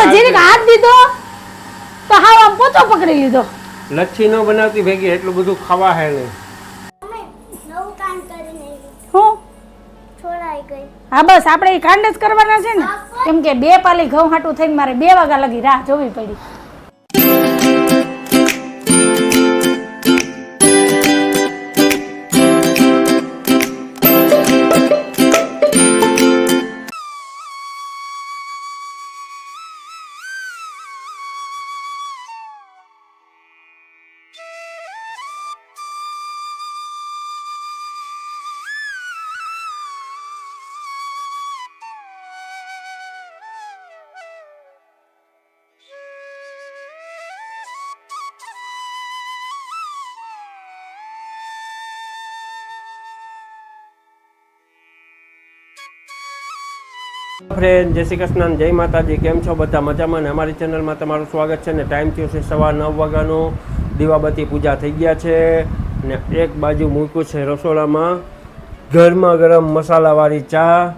તો જીરીક હાથ દીધો તો હાવ આમ પોતો પકડી લીધો. લચ્છી ન બનાવતી ભેગી એટલું બધું ખાવા હે નહીં. નવું કામ કરીને હું? છોડાઈ ગઈ. હા બસ આપણે એ કાંડ જ કરવાના છે ને. કેમ કે બે પાલી ઘઉં હાટું થઈને મારે બે વાગ્યા લગી રાહ જોવી પડી. ફ્રેન્ડ જય શ્રી કૃષ્ણ, જય માતાજી, કેમ છો બધા? મજામાં ને? અમારી ચેનલમાં તમારું સ્વાગત છે ને ટાઈમ થયો છે સવા નવ વાગ્યાનો. દીવાબત્તી પૂજા થઈ ગયા છે ને એક બાજુ મૂક્યું છે રસોડામાં. ગરમા ગરમ મસાલાવાળી ચા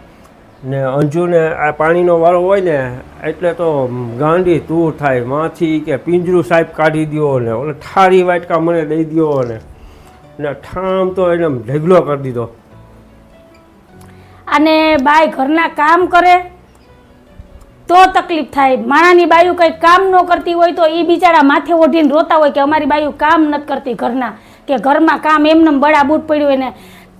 ને અંજુને આ પાણીનો વાળો હોય ને, એટલે તો ગાંડી તૂર થાય. માથી કે પિંજરું સાહેબ કાઢી દ્યો ને, ઓલે ઠારી વાટકા મને દઈ ને. ને ઠામ તો એને ઢગલો કરી દીધો. અને બાઈ ઘરના કામ કરે, તો તકલીફ થાય. માણાની બાયું કંઈ કામ ન કરતી હોય તો એ બિચારા માથે ઓઢીને રોતા હોય કે અમારી બાયું કામ નથી કરતી ઘરના, કે ઘરમાં કામ એમને બળા બૂટ પડ્યું હોય ને.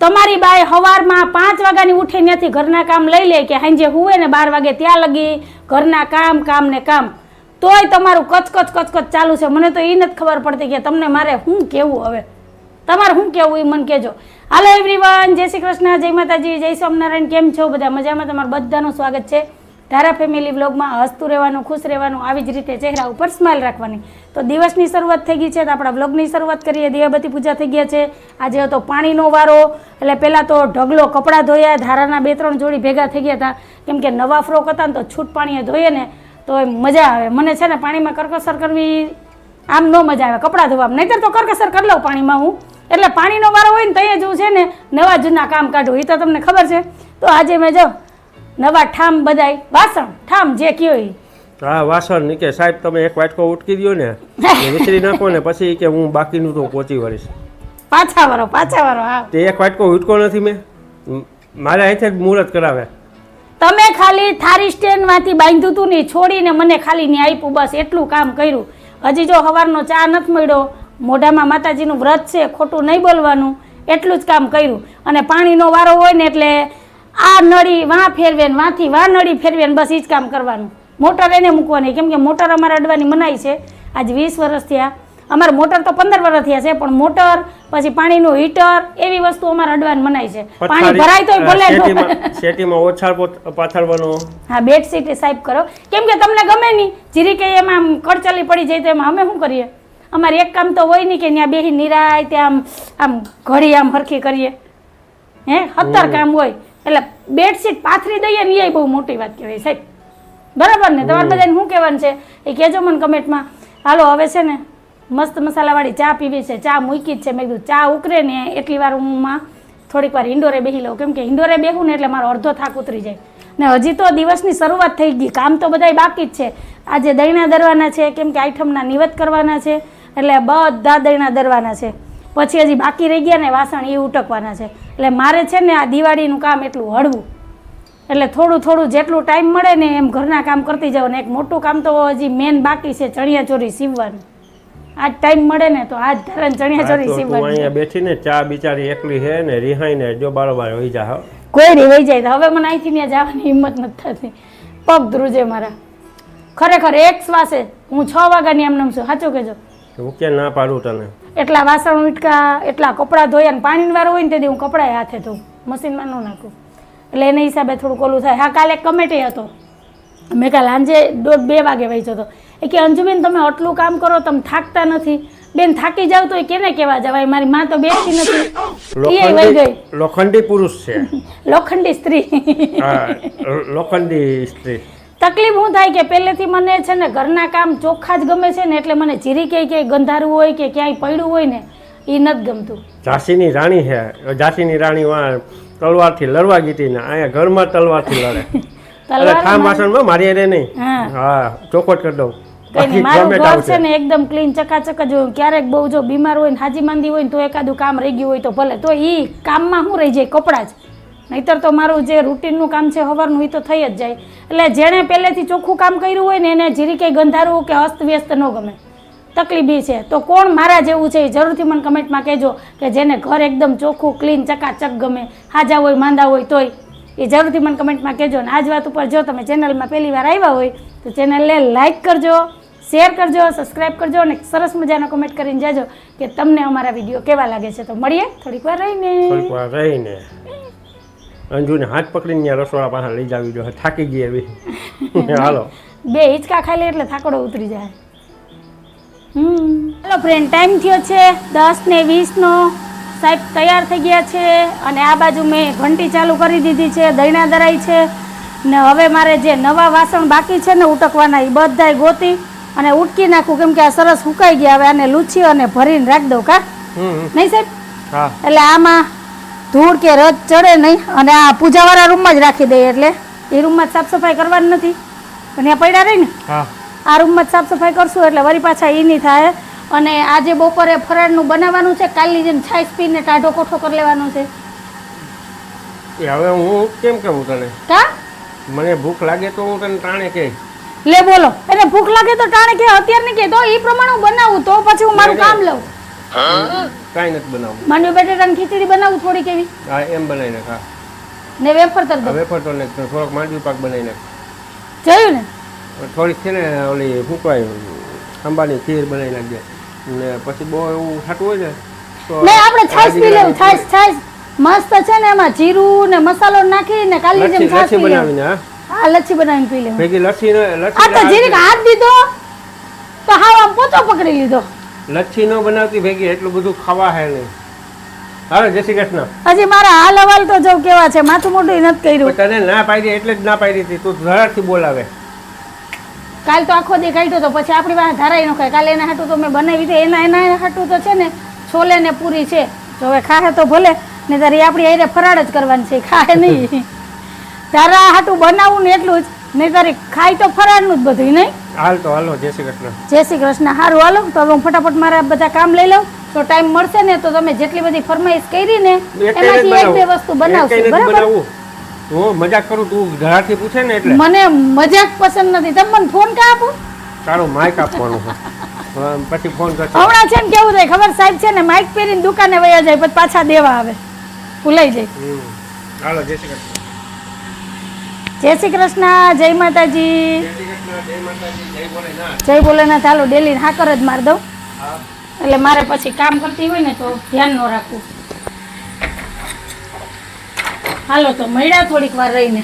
તમારી બાય સવારમાં પાંચ વાગ્યાની ઉઠી નથી ઘરના કામ લઈ લે કે સાંજે હુએ ને બાર વાગે ત્યાં લગી, ઘરના કામ કામ ને કામ. તોય તમારું કચકચ કચકચ ચાલુ છે. મને તો એ નથી ખબર પડતી કે તમને મારે શું કેવું હવે? તમારે શું કહેવું એ મને કહેજો. હાલો એવરીવન જય શ્રી કૃષ્ણ, જય માતાજી, જય સ્વામિનારાયણ, કેમ છો? બધા મજામાં તમારું બધાનું સ્વાગત છે. ધારા ફેમિલી વ્લોગમાં હસતું રહેવાનું, ખુશ રહેવાનું, આવી જ રીતે ચહેરા ઉપર સ્માઇલ રાખવાની. તો દિવસની શરૂઆત થઈ ગઈ છે, તો આપણા વ્લોગની શરૂઆત કરીએ. દીવાબત્તી પૂજા થઈ ગયા છે. આજે હતો પાણીનો વારો, એટલે પહેલાં તો ઢગલો, કપડાં ધોયા, ધારાના બે ત્રણ જોડી ભેગા થઈ ગયા હતા. કેમ કે નવા ફ્રોક હતા ને તો છૂટ પાણીએ ધોઈએ ને, તો મજા આવે. મને છે ને પાણીમાં કરકસર કરવી આમ ન મજા આવે, કપડાં ધોવામાં નહીતર તો કરકસર કરી લઉં પાણીમાં હું. એટલે પાણીનો વારો હોય ને તઈએ જ હું છે ને નવા જૂના કામ કાઢું. એ તો તમને ખબર છે. તો આજે મેં જો નવા ઠામ બધાય વાસણ ઠામ જે કયો એ હા વાસણની કે સાહેબ તમે એક વાટકો ઉટકી દો ને વિચરી નાખો ને પછી કે હું બાકીનું તો પહોંચી વળીશ. પાછા વારો પાછા વારો હા. તે એક વાટકો ઉટકો નથી મેં. મારે અહીંથી જ મુહૂર્ત કરાવે. તમે ખાલી થારી સ્ટેન્ડમાંથી બાંધ્યું હતું ને છોડીને મને ખાલી ન્યાય આપ્યું બસ એટલું કામ કર્યું. હજી જો સવારનો ચા નથી મળ્યો મોઢામાં માતાજીનું વ્રત છે ખોટું નહીં બોલવાનું એટલું જ કામ કર્યું. અને પાણીનો વારો હોય ને એટલે આ નળી વાં ફેરવે ને વાંથી વાં નળી ફેરવે ને બસ એ જ કામ કરવાનું. મોટર એને મૂકવાની. કેમ કે મોટર અમારે અડવાની મનાઈ છે. આજ વીસ વર્ષ થયા. અમારે મોટર તો પંદર વર્ષ થયા છે પણ મોટર પછી પાણીનું હીટર એવી વસ્તુ અમારે અડવાની મનાઈ છે. પાણી ભરાય તો ભલે શેટીમાં ઓછાળ પાથરવાનો. હા બેડશીટ સાહેબ કરો. કેમ કે તમને ગમે નહીં. જીરી કે એમાં કડચલી પડી જાય તો એમાં અમે શું કરીએ? અમારે એક કામ તો હોય નહીં કે ત્યાં બેહી નિરાય ત્યાં આમ આમ ઘડી આમ હરખી કરીએ. હે? સત્તર કામ હોય. એટલે બેડશીટ પાથરી દઈએ ને એ બહુ મોટી વાત કહેવાય સાહેબ બરાબર ને? તમારે બધાને શું કહેવાનું છે? એ કહેજો મને કમેન્ટમાં. હાલો હવે છે ને મસ્ત મસાલાવાળી ચા પીવી છે. ચા મૂકી જ છે. મેં કીધું ચા ઉકરે ને એટલી વાર હું માં થોડીક વાર ઇન્ડોરે બેસી લઉં. કેમ કે ઇન્ડોરે બેહું ને એટલે મારો અડધો થાક ઉતરી જાય. ને હજી તો દિવસની શરૂઆત થઈ ગઈ. કામ તો બધાય બાકી જ છે. આજે દહીણા દરવાના છે કેમ કે આઈટમના નિવત કરવાના છે. એટલે બધા દહીણા દરવાના છે. પછી હજી બાકી રહી ગયા ને વાસણ એ ઉટકવાના છે. એટલે મારે છે ને આ દિવાળીનું કામ એટલું હળવું. એટલે થોડું થોડું જેટલું ટાઈમ મળે ને એમ ઘરના કામ કરતી જાવ ને એક મોટું કામ તો હજી મેન બાકી છે ચણિયા ચોરી સીવવાનું. આજ ટાઈમ મળે ને તો આજ ધરણ ચણિયા ચોરી તો તું સીવવાની અહીંયા બેઠીને ચા બિચારી એકલી હે ને રિહાઈને જો બારોબાર વહી જા. કોઈ રેવાઈ જાય તો હવે મને અહીંથી ત્યાં જવાની હિંમત નથી થતી. પગ ધ્રુજે મારા. ખરેખર એક શ્વાસે હું છ વાગ્યાની એમ નામ છું. સાચું કહેજો. હું ક્યાં ના પાડું તને? એટલા વાસણ ઉટકા એટલા કપડાં ધોયા ને પાણીની વાર હોય ને તેથી હું કપડાં હાથે ધોઉં. મશીનમાં ન નાખું. એટલે એના હિસાબે થોડુંક ઓલું થાય. હા કાલે કમેટી હતો. મેં કાલે સાંજે દોઢ બે વાગે વહી હતો. એ કે અંજુબેન તમે આટલું કામ કરો તમે થાકતા નથી. બેન થાકી જાવ તો એ કેને કહેવા જવાય? મારી માં તો બેસતી નથી. એ વહી ગઈ. લોખંડી લોખંડી પુરુષ છે. લોખંડી સ્ત્રી. લોખંડી સ્ત્રી. તકલીફ હું થાય કે પહેલેથી મને છે ને ઘરના કામ ચોખ્ખા જ ગમે છે ને એટલે મને જીરી કે ક્યાંય ગંધારું હોય કે ક્યાંય પડ્યું હોય ને એ નથી ગમતું. ઝાંસીની રાણી છે. ઝાંસીની રાણી વાં તલવારથી લડવા ગીતી ને અહીંયા ઘરમાં તલવારથી લડે. એટલે ઠામ વાસણમાં મારી હારે નહીં. હા. હા ચોખવટ કરી દઉં. કઈ મારું ઘર છે ને એકદમ ક્લીન ચકાચક જ હોય. ક્યારેક બહુ જો બીમાર હોય ને હાજી માંદી હોય ને તો એકાદું કામ રહી ગયું હોય તો ભલે. તો એ કામમાં શું રહી જાય? કપડાં જ. નહીતર તો મારું જે રૂટીનનું કામ છે સવારનું એ તો થઈ જ જાય. એટલે જેણે પહેલેથી ચોખ્ખું કામ કર્યું હોય ને, એને જીરી કંઈ ગંધારવું કે અસ્તવ્યસ્ત ન ગમે. તકલીફ છે. તો કોણ મારા જેવું છે એ જરૂરથી મને કમેન્ટમાં કહેજો કે જેને ઘર એકદમ ચોખ્ખું, ક્લીન, ચકાચક ગમે, હાજા હોય, માંદા હોય તોય એ જરૂરથી મને કમેન્ટમાં કહેજો. ને આ જ વાત ઉપર જો તમે ચેનલમાં પહેલી વાર આવ્યા હોય, તો ચેનલને લાઇક કરજો, શેર કરજો સબસ્ક્રાઈબ કરજો અને સરસ મજાનો કમેન્ટ કરીને જાજો કે તમને અમારા વીડિયો કેવા લાગે છે. તો મળીએ, થોડીક વાર રહીને. થોડીક વાર રહીને. અંજુને હાથ પકડીને ત્યાં રસોડા પાસે લઈ જાવી જો થાકી ગઈ એવી. હાલો. બે હિંચકા ખાઈ લે એટલે થાકડો ઉતરી જાય. હમ. ફ્રેન્ડ ટાઈમ થયો છે દસ ને વીસનો સાહેબ તૈયાર થઈ ગયા છે અને આ બાજુ મેં ઘંટી ચાલુ કરી દીધી છે દૈણા દરાઈ છે. ને હવે મારે જે નવા વાસણ બાકી છે ને ઉટકવાના એ બધાય ગોતી અને ઉટકી નાખું કેમ કે આ સરસ સુકાઈ ગયા હવે આને લૂછી અને ભરીને રાખી દઉં કા? નહીં સાહેબ? એટલે આમાં ધૂળ કે રજ ચડે નહીં. અને આ પૂજાવાળા રૂમમાં જ રાખી દઈએ એટલે એ રૂમમાં જ સાફ સફાઈ કરવાની નથી. ત્યાં પડ્યા રહી ને આ રૂમમાં જ સાફ સફાઈ કરશું એટલે વળી પાછા એ નહીં થાય. અને આજે બપોરે ફરાળનું બનાવવાનું છે કાલની જેમ છાશ પીને ટાઢો કોઠો કરી લેવાનો છે. એ હવે હું કેમ કહું તને? કા? મને ભૂખ લાગે તો હું તને ટાણે કે. લે બોલો. એને ભૂખ લાગે તો ટાણે કે અત્યારે નહીં કે તો એ પ્રમાણે હું બનાવું તો પછી હું મારું કામ લઉં. કાંઈ નથી બનાવવું. માંડવી બટેટાની ખીચડી બનાવું થોડી કેવી હા એમ બનાવી નાખ હા ને વેફર તર દઉં. હવે પણ તો ને થોડોક માંડવી પાક બનાવી નાખ જોયું ને? થોડીક છે ને ઓલી ફૂંકવાય આંબાની ખીર બનાવી નાખજે. ને પછી બહુ એવું ખાટું હોય ને તો નહીં આપણે છાશ પી લેવું છાશ છાશ. મસ્ત છે ને એમાં જીરું ને મસાલો નાખીને કાલી જેમ છાશ પી બનાવીને હા? હા લચ્છી બનાવીને પી લેવું ભેગી લચ્છી ને આ લચ્છી તો જીરીક હાથ દીધો તો હાવ આમ પોતો પકડી લીધો. લચ્છી ન બનાવતી ભેગી એટલું બધું ખાવા હે નહીં. હાલો જય શ્રી કૃષ્ણ. હજી મારા હાલ હવાલ તો જો કેવા છે માથું મોઢું નથી કર્યું. તને ના પાડી એટલે જ ના પાડી હતી તું ધરાથી બોલાવે. કાલ તો આખો દી કાઢ્યો તો પછી આપણી પાસે ધારાઈ નો ખાય. કાલે એના હાટું તો મેં બનાવી હતી એના એના હાટું તો છે ને છોલે ને પૂરી છે. તો હવે ખાહે તો ભલે ને તારી આપણી હારે ફરાળ જ કરવાની છે ખાહે નહીં. તારા હાટું બનાવવું ને એટલું જ નહીં તારી ખાય તો ફરાળનું જ બધું નહીં? હાલ તો હાલો જય શ્રી કૃષ્ણ. જય શ્રી કૃષ્ણ. હારું હાલો. તો હવે હું ફટાફટ મારા બધા કામ લઈ લઉં. તો ટાઈમ મળશે ને તો તમે જેટલી બધી ફરમાઈશ કરી ને એમાંથી એક બે વસ્તુ બનાવશું. બરાબર? હું મજાક કરું તું ઘરાથી પૂછે ને એટલે. મને મજાક પસંદ નથી. તમે મને ફોન કા આપો? તારું માઈક આપવાનું છે. પછી ફોન કરશે હમણાં છે ને કેવું થાય? ખબર સાહેબ છે ને માઇક પહેરીને દુકાને વયા જાય પછી પાછા દેવા આવે. ભૂલાઈ જાય. હાલો જય શ્રી કૃષ્ણ. જય શ્રી કૃષ્ણ જય માતાજી. જય ભોલેનાથ. ચાલો ડેલી હાકર જ માર દઉં. એટલે મારે પછી કામ કરતી હોય ને તો ધ્યાન ન રાખવું. હાલો તો મળ્યા થોડીક વાર રહીને.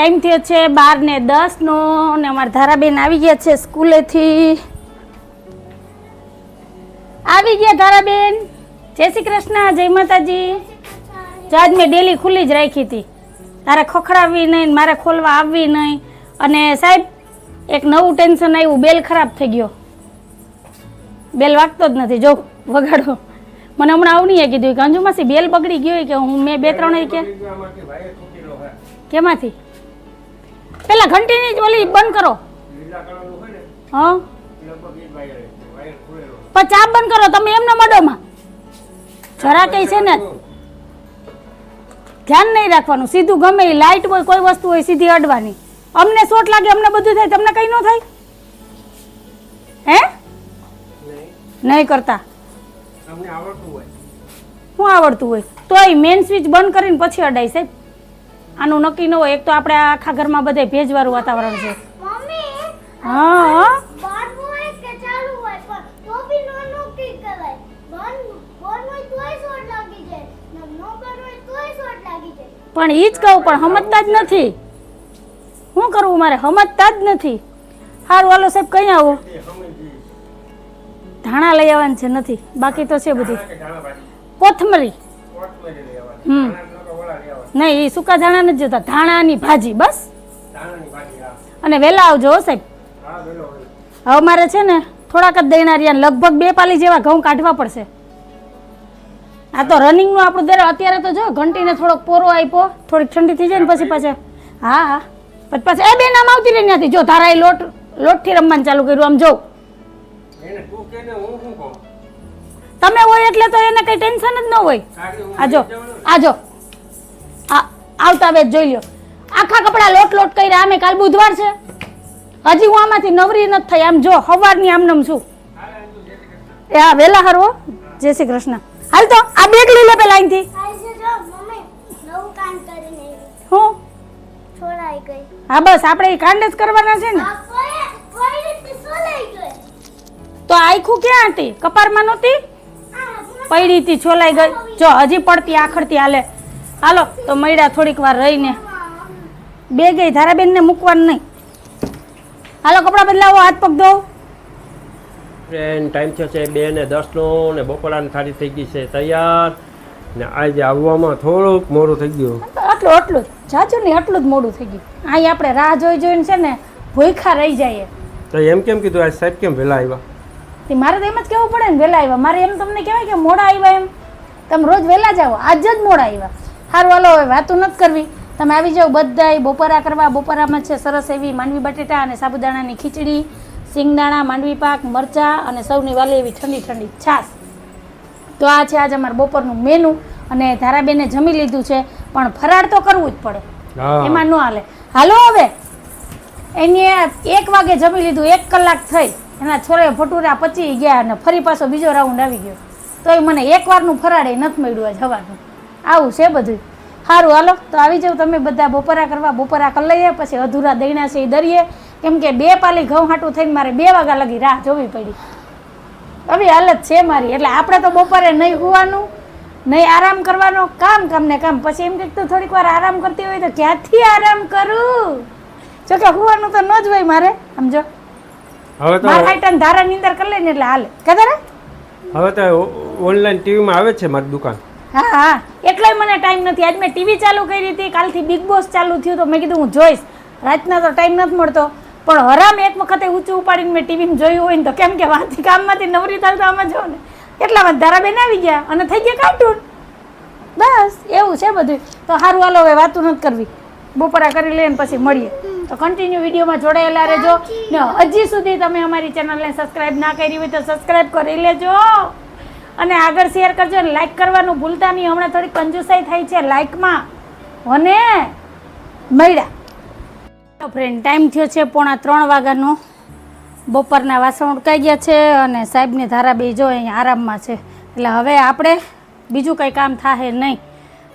ટાઈમ થયો છે બાર ને દસ નો અને અમારા ધારાબેન આવી ગયા છે સ્કૂલેથી. આવી ગયા ધારાબેન. જય શ્રી કૃષ્ણ, જય માતાજી. જો આજ મેં ડેલી ખુલ્લી જ રાખી હતી. તારે ખખડાવવી નહીં, મારે ખોલવા આવવી નહીં. અને સાહેબ, એક નવું ટેન્શન આવ્યું, બેલ ખરાબ થઈ ગયો. બેલ વાગતો જ નથી, જો વગાડો. મને હમણાં આવની કીધું કે અંજુમાસી બેલ બગડી ગયો કે હું, મેં બે ત્રણ કે કેમાંથી? પેલા ઘંટીની જ ઓલી બંધ કરો. હા? પણ ચા બંધ કરો તમે એમના મડોમાં. જરા કઈ છે ને ધ્યાન નહીં રાખવાનું. સીધું ગમે એ લાઇટ હોય કોઈ વસ્તુ હોય સીધી અડવાની. અમને શોટ લાગે અમને બધું થાય તમને કઈ ન થાય? હે? નહીં. કરતા. હું આવડતું હોય. શું આવડતું હોય? તોય મેન સ્વિચ બંધ કરીને પછી અડાય સાહેબ. આનું નક્કી ન હોય એક તો આપણે આખા ઘરમાં બધે ભેજવાળું વાતાવરણ છે. હા હા. બંધ હોય કે ચાલુ હોય પણ તો બી નો નોકી કરાય. બંધ બંધ હોય તોય શોટ લાગી જાય. ને નો બંધ હોય તોય શોટ લાગી જાય. પણ ઈ જ કહું પણ સમજતા જ નથી. શું કરવું મારે? સમજતા જ નથી. સારું હાલો સાહેબ કઈ આવો? ધાણા લઈ આવવાનું છે નથી. બાકી તો છે બધી. કોથમરી. કોથમરી લઈ આવવાની. હમ. ધાણા નકર ઓલા લઈ આવવાના નહીં એ સૂકા ધાણા નથી જોતા ધાણાની ભાજી બસ. અને વહેલા આવજો હો સાહેબ. હવે મારે છે ને થોડાક જ રહ્યા લગભગ બે પાલી જેવા ઘઉં કાઢવા પડશે. આ તો રનિંગનું આપણું દર અત્યારે તો જો ઘંટીને થોડોક પોરો આપ્યો થોડીક ઠંડી થઈ જાય ને પછી પાછા. હા હા. પછી પાછા એ બેન આમ આવતી રહી ત્યાંથી. જો તારા એ લોટ લોટથી રમવાનું ચાલુ કર્યું આમ જો. એને તું કે ને હું શું કહું? તમે હોય એટલે તો એને કઈ ટેન્શન જ ન હોય. આ જો આજો જો આ આવતા વેત જોઈ લ્યો. આખા કપડા લોટ લોટ કર્યા આમે કાલ બુધવાર છે. હજી હું આમાંથી નવરી નથી થઈ. આમ જો સવારની આમનમ છું. એ હા વેલા હરવો જય શ્રી કૃષ્ણ. હાલ તો આ બેગ લઈ લે પેલા અહીંથી. હું? હા બસ આપણે એ કાંડ જ કરવાના છે ને. તો આખું ક્યાં હતી? કપારમાં નહોતી? પડી હતી છોલાઈ ગઈ. જો હજી પડતી આખડતી હાલે. હાલો તો મળ્યા થોડીક વાર રહીને. બે ગઈ ધારાબેનને મૂકવાનું નહીં. હાલો કપડાં બદલાવો હાથ પગ ધોવો. ટ્રેન ટાઈમ થયો છે બે ને દસનો ને બપોરાની થાળી થઈ ગઈ છે તૈયાર. ને આજે આવવામાં થોડુંક મોડું થઈ ગયું. આટલું આટલું જ. જાજુ નહીં આટલું જ મોડું થઈ ગયું. અહીં આપણે રાહ જોઈ જોઈને છે ને ભૂખા રહી જઈએ. તો એમ કેમ કીધું આ સાહેબ કેમ વહેલા આવ્યા? તે મારે તો એમ જ કહેવું પડે ને વહેલા આવ્યા. મારે એમ તમને કહેવાય કે મોડા આવ્યા એમ. તમે રોજ વહેલા જાઓ આજ જ મોડા આવ્યા. સારું હાલો હવે વાતું નથી કરવી. તમે આવી જાઓ બધા બપોરા કરવા. બપોરામાં છે સરસ એવી માંડવી બટેટા અને સાબુદાણાની ખીચડી સિંગદાણા માંડવી પાક મરચાં અને સૌની વાલી એવી ઠંડી ઠંડી છાશ. તો આ છે આજે અમારું બપોરનું મેનુ અને ધારાબેને જમી લીધું છે પણ ફરાળ તો કરવું જ પડે. એમાં ન હાલે. હાલો હવે. એને એક વાગે જમી લીધું એક કલાક થઈ. એના છોરે ભટુરા પચી ગયા અને ફરી પાછો બીજો રાઉન્ડ આવી ગયો. તોય મને એકવારનું ફરાળે નથી મળ્યું આજ હવાનું. આવું છે બધું? સારું હાલો તો આવી જાવ તમે બધા બપોરા કરવા. બપોરા કરી લઈએ પછી અધૂરા દૈણા છે એ દરીએ. કેમ કે બે પાલી ઘઉં હાટું થઈને મારે બે વાગ્યા લગી રાહ જોવી પડી. આવી હાલત છે મારી. એટલે આપણે તો બપોરે નહીં હોવાનું નહીં આરામ કરવાનો કામ કામ ને કામ. પછી એમ કંઈક તું થોડીક વાર આરામ કરતી હોય તો ક્યાંથી આરામ કરું? જો કે હોવાનું તો ન જ હોય મારે સમજો. હવે તો મારા આઈટમ ધારા ની અંદર કરી લઈને એટલે હાલે. કદા હવે તો ઓનલાઈન ટીવીમાં આવે છે મારી દુકાન. હા હા. એટલોય મને ટાઈમ નથી. આજ મેં ટીવી ચાલુ કરી હતી. કાલથી બિગ બોસ ચાલુ થયું તો મેં કીધું હું જોઈશ. રાતના તો ટાઈમ નથી મળતો. પણ હરામ એક વખતે ઊંચું ઉપાડીને મેં ટીવીમાં જોયું હોય ને તો કેમ કે વાંચી કામમાંથી નવરી થાય આમાં જો ને. એટલામાં ધારાબેન આવી ગયા અને થઈ ગયા કાર્ટૂન બસ, એવું છે બધું તો સારું હાલો, હવે વાતું નથી કરવી. બપોરા કરી લઈએ પછી મળીએ. તો કન્ટિન્યુ વિડીયોમાં જોડાયેલા રહેજો. ને હજી સુધી તમે અમારી ચેનલને સબસ્ક્રાઈબ ના કરી હોય તો સબસ્ક્રાઈબ કરી લેજો. અને આગળ શેર કરજો લાઈક કરવાનું ભૂલતા નહીં. હમણાં થોડી કંજુસાઈ થાય છે લાઈકમાં અને મળ્યા. ફ્રેન્ડ ટાઈમ થયો છે પોણા ત્રણ વાગ્યાનો. બપોરના વાસણ ઉટકાઈ ગયા છે અને સાહેબની ધારા બે અહીંયા આરામમાં છે. એટલે હવે આપણે બીજું કંઈ કામ થાય નહીં.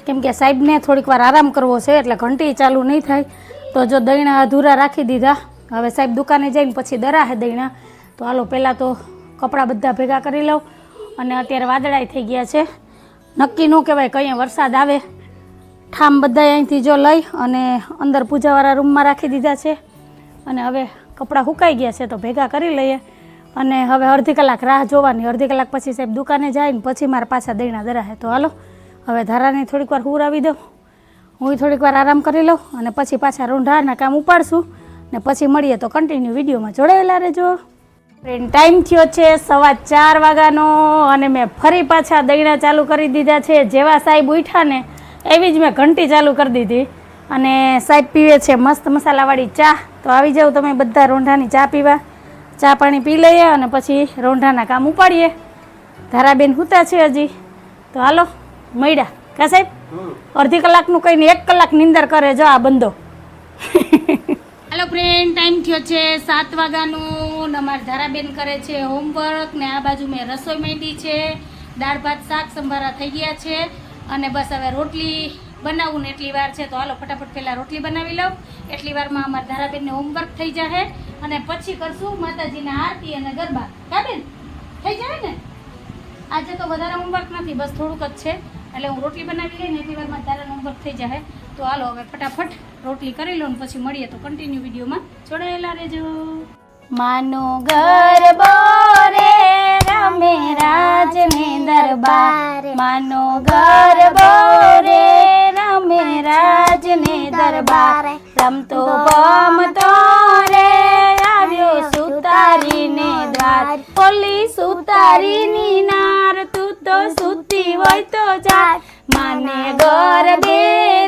કેમ કે સાહેબને થોડીક વાર આરામ કરવો છે, એટલે ઘંટી ચાલુ નહીં થાય. તો જો દહીણા અધૂરા રાખી દીધા. હવે સાહેબ દુકાને જઈને પછી દરાહે દહીણા તો હાલો, પહેલાં તો કપડાં બધા ભેગા કરી લઉં. અને અત્યારે વાદળાય થઈ ગયા છે. નક્કી ન કહેવાય કંઈ વરસાદ આવે. ઠામ બધા અહીંથી જો લઈ અને અંદર પૂજાવાળા રૂમમાં રાખી દીધા છે. અને હવે કપડાં સુકાઈ ગયા છે તો ભેગા કરી લઈએ. અને હવે અડધી કલાક રાહ જોવાની. અડધી કલાક પછી સાહેબ દુકાને જાય ને પછી મારા પાછા દઈણા દરાહે તો હાલો, હવે ધારાને થોડીક વાર હુરાવી દઉં. હું થોડીક વાર આરામ કરી લઉં અને પછી પાછા રૂંઢાના કામ ઉપાડશું. ને પછી મળીએ તો કન્ટિન્યુ વિડીયોમાં જોડાયેલા રહેજો. ફ્રેન્ડ ટાઈમ થયો છે સવા ચાર વાગ્યાનો અને મેં ફરી પાછા દહીણા ચાલુ કરી દીધા છે. જેવા સાહેબ ઉઠ્યા ને એવી જ મેં ઘંટી ચાલુ કરી દીધી. અને સાહેબ પીવે છે મસ્ત મસાલાવાળી ચા. તો આવી જાઓ તમે બધા રોંઢાની ચા પીવા. ચા પાણી પી લઈએ અને પછી રોંઢાના કામ ઉપાડીએ. ધારાબેન હુતા છે હજી. તો હાલો મળ્યા કા સાહેબ? અડધી કલાકનું કહીને એક કલાક નિંદર કરે. જો આ બંધો. હેલો ફ્રેન્ડ ટાઈમ થયો છે સાત વાગ્યાનું ને અમારી ધારાબેન કરે છે હોમવર્ક ને આ બાજુ મેં રસોઈ માંડી છે. દાળ, ભાત, શાક સંભારા થઈ ગયા છે અને બસ હવે રોટલી બનાવવું ને એટલી વાર છે. તો હાલો, ફટાફટ પહેલાં રોટલી બનાવી લઉં. એટલી વારમાં અમારા ધારાબેનને હોમવર્ક થઈ જશે અને પછી કરશું માતાજીના આરતી અને ગરબા. કાબેન થઈ જાય ને? આજે તો વધારે હોમવર્ક નથી, બસ થોડુંક જ છે. એટલે હું રોટલી બનાવી લઈને એટલી વારમાં તારા હોમવર્ક થઈ જાય તો હાલો હવે ફટાફટ રોટલી કરી લો ને પછી મળીએ તો કન્ટિન્યુ વિડીયોમાં. જોડાયેલા રહેજો. માનો ગરબો રે રમે રાજને દરબાર. માનો ગરબો રે રમે રાજને દરબાર. રમતો તો રે, આવ્યો સુતારીને દ્વાર. ઓલી સુતારીની નાર તું સુતી હોય તો જા માને ગરબે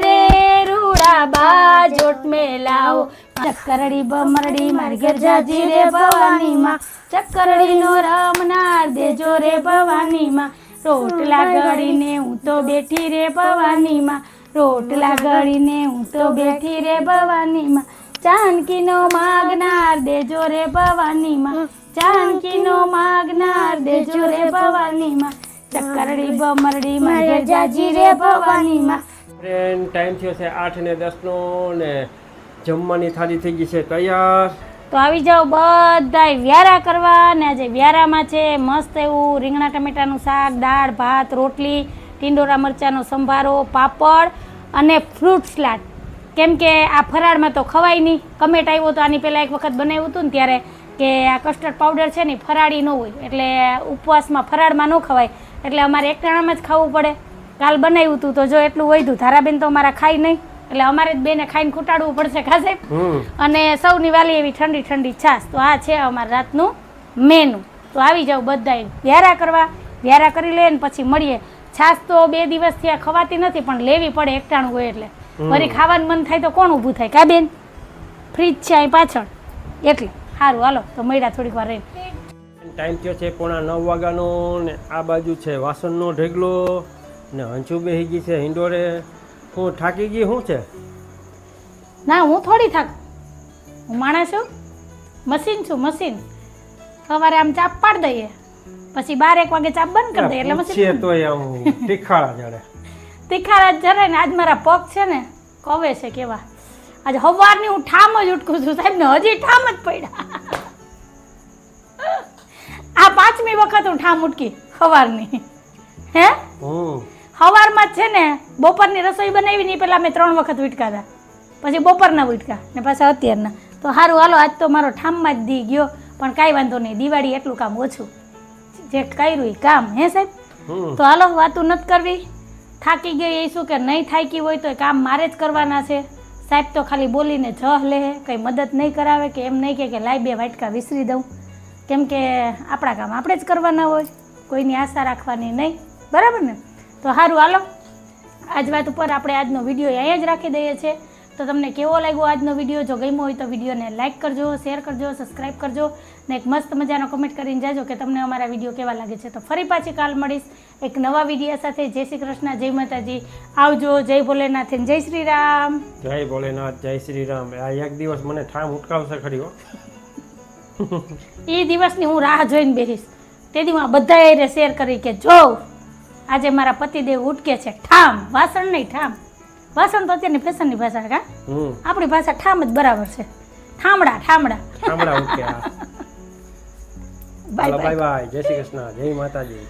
રે, રૂડા બાજોટ મેલાવો ચક્કરડી બમરડી મારી ઘેર જાજી રે ભવાની માં ચક્કરડી નો રમનાર દેજો રે ભવાની માં રોટલા ગળીને હું તો બેઠી રે ભવાની માં રોટલા ગળીને હું તો બેઠી રે ભવાની માં ચાનકીનો માગનાર દેજો રે ભવાની માં ચાનકીનો માગનાર દેજો રે ભવાની માં ચક્કરડી બમરડી મારે જાજી રે ભવાની માં. ફ્રેન્ડ ટાઈમ થયો છે આઠ ને દસનો ને જમવાની થાળી થઈ ગઈ છે તૈયાર. તો આવી જાઓ બધાય વ્યારા કરવા ને આજે વ્યારામાં છે મસ્ત એવું રીંગણા ટમેટાનું શાક દાળ ભાત રોટલી ટીંડોરા મરચાંનો સંભારો પાપડ અને ફ્રૂટ સલાડ કેમ કે આ ફરાળમાં તો ખવાય નહીં. કમેટ આવ્યો તો આની પહેલાં એક વખત બનાવ્યું હતું ને ત્યારે કે આ કસ્ટર્ડ પાવડર છે ને ફરાળી ન હોય. એટલે ઉપવાસમાં ફરાળમાં ન ખવાય. એટલે અમારે એક ટાણામાં જ ખાવું પડે. કાલ બનાવ્યું હતું તો જો એટલું વધ્યું. ધારાબેન તો અમારા ખાય નહીં. એટલે અમારે જ બેને ખાઈને ખૂટાડવું પડશે ખાસે અને સૌની વાલી એવી ઠંડી ઠંડી છાશ. તો આ છે અમારા રાતનું મેનુ. તો આવી જાવ બધાએ વ્યારા કરવા. વ્યારા કરી લે ને પછી મળીએ. છાશ તો બે દિવસથી આ ખવાતી નથી પણ લેવી પડે એકટાણું હોય એટલે. વળી ખાવાનું મન થાય તો કોણ ઊભું થાય? કા બેન? ફ્રીજ છે અહીં પાછળ. એટલે. સારું હાલો. તો મળ્યા થોડીક વાર રહી ટાઈમ થયો છે પોણા નવ વાગ્યાનો ને આ બાજુ છે વાસણનો ઢેગલો ને હંચુ બેહી ગઈ છે હિંડોરે. હું થાકી ગઈ શું છે? ના હું થોડી થાક. હું માણસ છું. મશીન છું મશીન. સવારે આમ ચાપ પાડી દઈએ. પછી બાર એક વાગે ચાપ બંધ કરી દઈએ એટલે મશીન તો આમ તીખાળા જડે તીખાળા જડે ને. આજ મારા પગ છે ને કવે છે કેવા. આજે સવારની હું ઠામ જ ઉટકું છું સાહેબ ને. હજી ઠામ જ પડ્યા. આ પાંચમી વખત હું ઠામ ઉટકી સવારની હે? સવારમાં છે ને બપોરની રસોઈ બનાવી ને પહેલાં મેં ત્રણ વખત ઉટકા પછી બપોરના ઉટકા ને પાછા અત્યારના. તો સારું હાલો આજ તો મારો ઠામમાં જ દી ગયો પણ કાંઈ વાંધો નહીં દિવાળી એટલું કામ ઓછું. જે કર્યું એ કામ હે સાહેબ? તો હાલો વાતું નથી કરવી. થાકી ગઈ એ શું કે નહીં થાકી હોય તો એ કામ મારે જ કરવાના છે. સાહેબ તો ખાલી બોલીને જહ લે કંઈ મદદ નહીં કરાવે કે એમ નહીં કે લાઈ બે વાટકા વિસરી દઉં. કેમ કે આપણા કામ આપણે જ કરવાના હોય, કોઈની આશા રાખવાની નહીં. બરાબર ને? તો સારું હાલો. આજ વાત ઉપર આપણે આજનો વીડિયો અહીંયા જ રાખી દઈએ છીએ. તો તમને કેવો લાગ્યો આજનો વીડિયો? જો ગમ્યો હોય તો વિડીયોને લાઇક કરજો, શેર કરજો સબસ્ક્રાઈબ કરજો ને એક મસ્ત મજાનો કમેન્ટ કરીને જાજો કે તમને અમારા વીડિયો કેવા લાગે છે. તો ફરી પાછી કાલ મળીશ એક નવા વીડિયો સાથે. જય શ્રી કૃષ્ણ, જય માતાજી. આવજો, જય ભોલેનાથ જય શ્રી રામ. જય ભોલેનાથ, જય શ્રી રામ. આ એક દિવસ મને ઠામ ઉટકાવશે ખરી એ દિવસની હું રાહ જોઈને બેસીશ તેથી હું આ બધા એરે શેર કરી કે જો આજે મારા પતિદેવ ઉટકે છે. ઠામ વાસણ નહીં ઠામ. વાસણ તો અત્યારની ફેશનની ભાષા કા? આપણી ભાષા ઠામ જ બરાબર છે. ઠામડા ઠામડા. બાય બાય બાય જય શ્રી કૃષ્ણ. જય માતાજી.